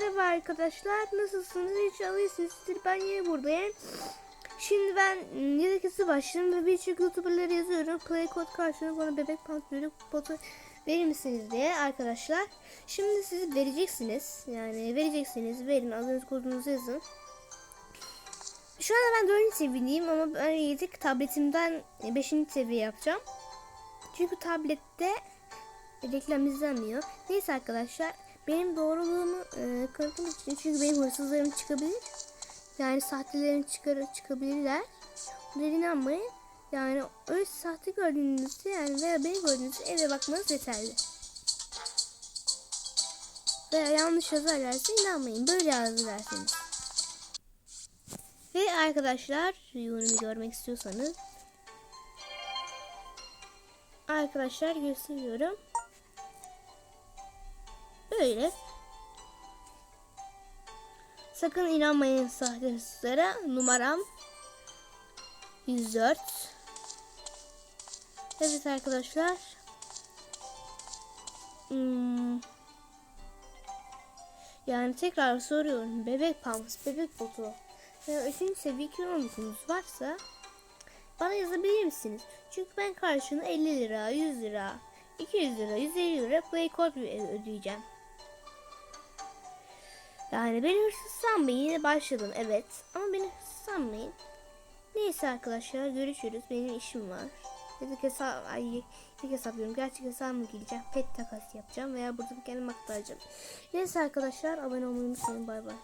Merhaba arkadaşlar. Nasılsınız? İnşallah iyisinizdir. Ben yine buradayım. Şimdi ben yedekisi başladım ve birçok youtuberlara yazıyorum. Play code karşılığında bana bebek pantolonu botu verir misiniz diye arkadaşlar. Şimdi siz vereceksiniz. Yani vereceksiniz. Verin. Adınız kodunuzu yazın. Şu anda ben 4. seviyeyim ama ben yedek tabletimden 5. seviye yapacağım. Çünkü tablette reklam izlenmiyor. Neyse arkadaşlar benim doğruluğumu e, kanıtlamak için çünkü benim hırsızlarım çıkabilir. Yani sahtelerin çıkar çıkabilirler. Bunlara inanmayın. Yani öyle sahte gördüğünüzde yani veya beni gördüğünüzde eve bakmanız yeterli. Veya yanlış yazarlarsa inanmayın. Böyle yazarlarsanız. Ve arkadaşlar yorumu görmek istiyorsanız Arkadaşlar gösteriyorum. Böyle. Sakın inanmayın sahte hırsızlara. Numaram 104. Evet arkadaşlar. Hmm. Yani tekrar soruyorum. Bebek pampas, bebek botu. Ve üçüncü seviye kilometreniz varsa bana yazabilir misiniz? Çünkü ben karşına 50 lira, 100 lira, 200 lira, 150 lira play code ödeyeceğim. Yani beni hırsız sanmayın. Yine başladım evet. Ama beni hırsız sanmayın. Neyse arkadaşlar görüşürüz. Benim işim var. Yedek hesap, ay, yedek hesaplıyorum. Gerçek hesabımı gireceğim. Pet takas yapacağım veya burada kendim aktaracağım. Neyse arkadaşlar abone olmayı unutmayın. Bay bay.